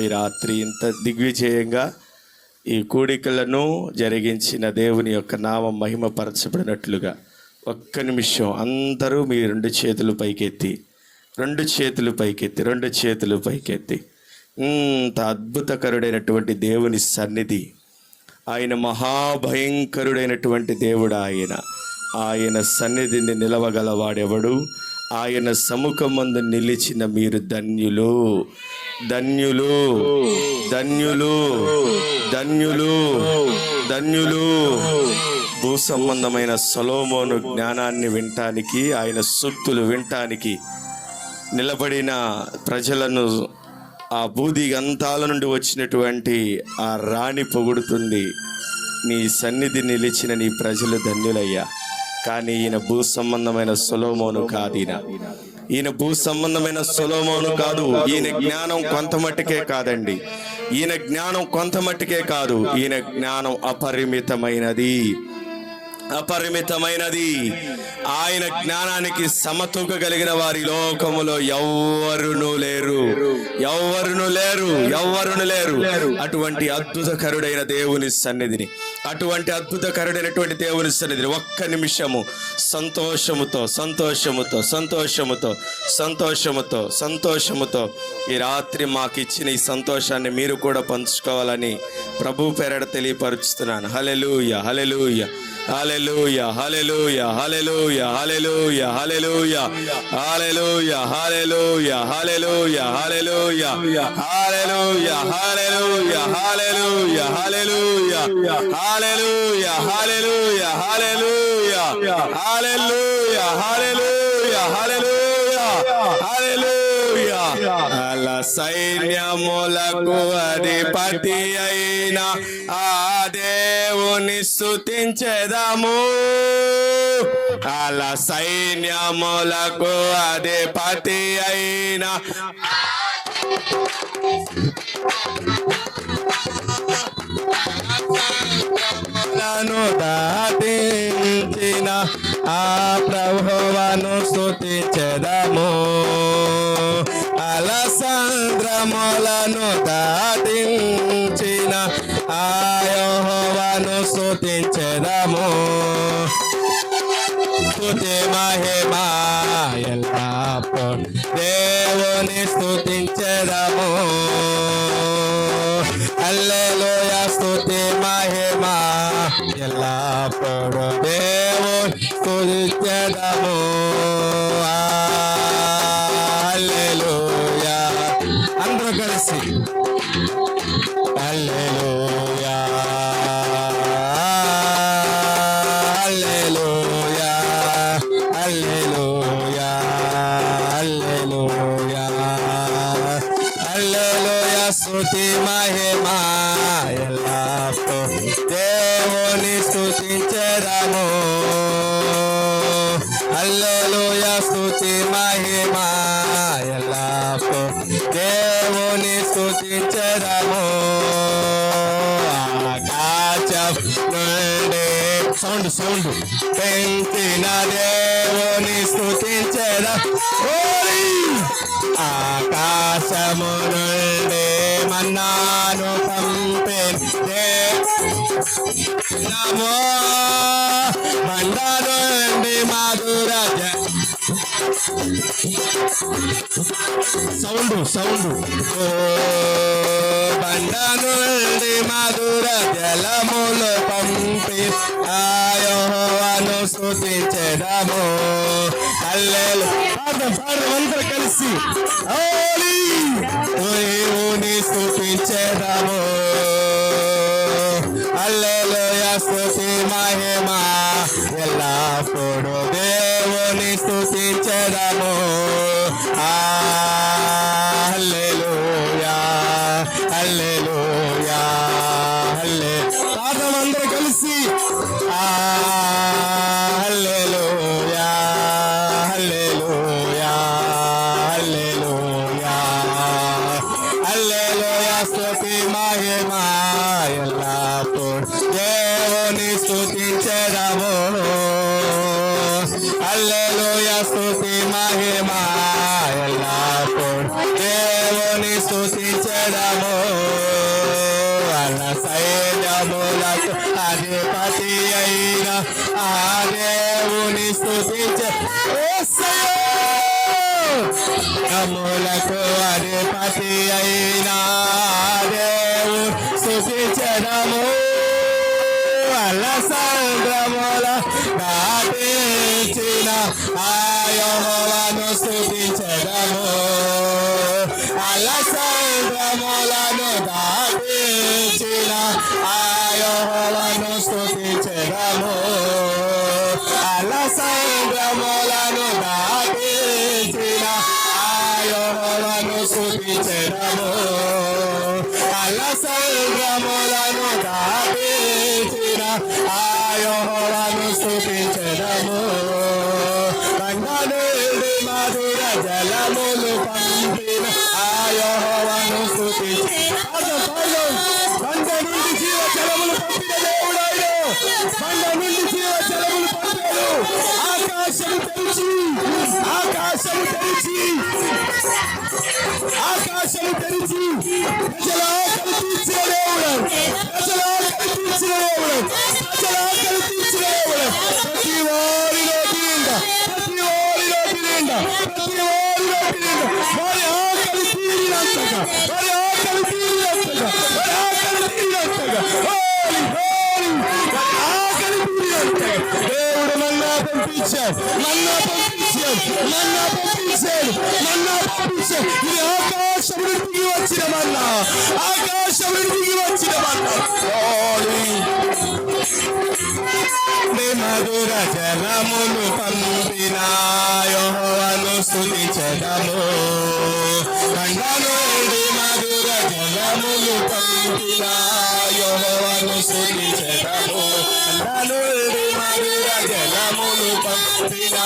ఈ రాత్రి ఇంత దిగ్విజయంగా ఈ కూడికలను జరిగించిన దేవుని యొక్క నామం మహిమపరచబడినట్లుగా ఒక్క నిమిషం అందరూ మీ రెండు చేతులు పైకెత్తి రెండు చేతులు పైకెత్తి రెండు చేతులు పైకెత్తి. ఇంత అద్భుతకరుడైనటువంటి దేవుని సన్నిధి ఆయన మహాభయంకరుడైనటువంటి దేవుడు ఆయన. ఆయన సన్నిధిని నిలవగలవాడెవడు? ఆయన సముఖమందు నిలిచిన మీరు ధన్యులు. ధన్యులు. ధన్యులు. ధన్యులు. ధన్యులు. భూ సంబంధమైన సొలోమోను జ్ఞానాన్ని వినటానికి ఆయన సూక్తులు వినటానికి నిలబడిన ప్రజలను ఆ బూది గంతాల నుండి వచ్చినటువంటి ఆ రాణి పొగుడుతుంది. నీ సన్నిధి నిలిచిన నీ ప్రజలు ధన్యులయ్యా. కానీ ఈయన భూ సంబంధమైన సులోమోను కాదు ఈయన. ఈయన భూ సంబంధమైన సులోమోను కాదు. ఈయన జ్ఞానం కొంత మట్టుకే కాదండి. ఈయన జ్ఞానం కొంత మట్టుకే కాదు. ఈయన జ్ఞానం అపరిమితమైనది. అపరిమితమైనది. ఆయన జ్ఞానానికి సమతూక కలిగిన వారి లోకములో ఎవ్వరును లేరు. ఎవ్వరును లేరు. ఎవ్వరును లేరు. అటువంటి అద్భుతకరుడైన దేవుని సన్నిధిని. అటువంటి అద్భుతకరుడైనటువంటి దేవుని సన్నిధిని ఒక్క నిమిషము సంతోషముతో సంతోషముతో సంతోషముతో సంతోషముతో సంతోషముతో ఈ రాత్రి మాకు ఇచ్చిన ఈ సంతోషాన్ని మీరు కూడా పంచుకోవాలని ప్రభు పేరడ తెలియపరుచుతున్నాను. Hallelujah hallelujah Hallelujah, hallelujah, hallelujah, hallelujah, hallelujah, hallelujah, hallelujah, hallelujah, hallelujah, hallelujah, hallelujah, hallelujah, hallelujah, hallelujah, hallelujah, hallelujah, hallelujah, hallelujah, hallelujah, hallelujah. అలా సైన్యములకు అధిపతి అయిన ఆ దేవుని స్తుతించెదము. అలా సైన్యములకు అధిపతి అయిన లను దాటించిన ఆ ప్రభువను స్తుతించెదము. అలసంద్రములను దాటించిన ఆ స్తుతి మహిమా ఎల్లప్పుడు దేవుని స్తుతించెదము అల్లెలోయ స్థుతి మహిమా. ఎల్లప్పుడు దేవుని స్తుతించెదము స్థుతి మహిమ దేవుని స్థుతించదము ఆకాశం నుండి సౌండ్ సౌండ్. పెంచిన దేవుని స్థుతించద ఆకాశము నుండి మన్నాను పంపే నమో! మండలుండి మధురజ సౌండ్ సౌండ్. బండ నుండి మధుర జలములు పంపి ఆయోహను స్తుతించెదము. అల్లెలు పాడదాం పాడదాం అందరూ కలిసి. హల్లెలూయా హల్లే పాడదాం అందరూ కలిసి. ఆ హల్లెలూయా హల్లెలూయా హల్లెలూయా. హల్లెలూయా స్తుతి మహిమా ఎల్లప్పుడు దేవుని స్తుతించెదము. హల్లెలూయా స్తుతి మహిమా సైన్యములకు అధిపతి అయిన ఆ దేవుని స్థుతించ కములకు అధిపతి అయిన ఆ దేవుని స్థుతించడము అల సంద్రముల దాటించిన ఆయహోవను స్థుతించడము అల సంద్రములను దాటించిన ఆయహోవను స్థుతించడము అల సంద్రములను దాటించిన ఆయహోవను స్థుతించడము అల సంద్రములను దాటించిన ఆయహోవను స్థుతించడము కండనుడి మధుర జలములు పంపిన ఆయహోవను స్థుతించడం జలములు పంపిన దేవుడాయన బండ నుండి జీవ జలములు పంపాడు ఆకాశము తెరిచి ఆకాశము తెరిచి ఆకాశము తెరిచి ప్రజల ఆకలి తీర్చిన దేవుడు ప్రజల ఆకలి తీర్చిన దేవుడు ప్రజల ఆకలి తీర్చిన దేవుడు ప్రతి ఆకలి తీరినంతగా దేవుడు మన్నా పంపించాడు మన్నా పంపించాడు మన్నా పంపించాడు మన్నా పంపించాడు ఇది ఆకాశం దిగి వచ్చిన మన్నా ఆకాశం దిగి వచ్చిన మన్నా హోలీ నీ మధుర జలములు పంపిన యెహోవాను స్తుతించదము మధుర జలములు పంపిన శృతి చెదము కండనుడి మధుర జలములు పంపిన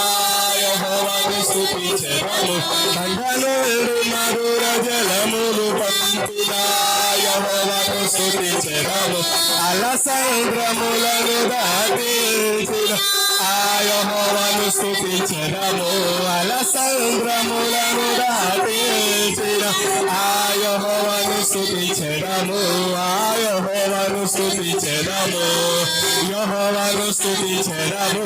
శృతి చెదము కండనుడి మధుర జలములు పంపిన శృతి చెదము అలసంద్రములను దాటించిన ఆయహోవను స్థుతించడము అలసంద్రములను దాటి ఆయహోవను స్థుతించడము యహోవను స్థుతించడము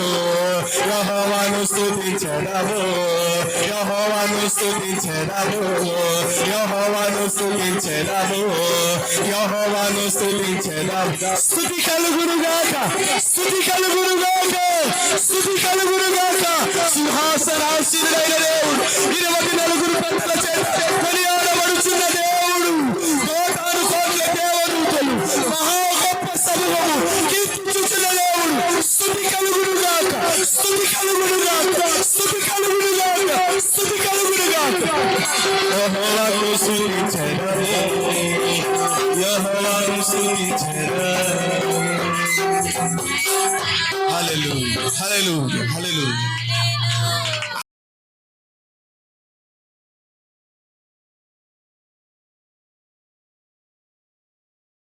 యహోవను స్థుతించడము యహోవను స్థుతించడము యహోవను స్థుతించడము యహోవను స్థుతించడము స్థుతి కలుగురుగాక స్థుతి కలుగురుగాక స్థుతి కలుగురుగాక సింహాసనాశీనుడైన దేవుడు ఇరవై నలుగురు పెద్దల చేత కొనియాడబడుచున్న దేవుడు. యెహోవాను స్తుతించడము హల్లెలూయా హల్లెలూయా హల్లెలూయా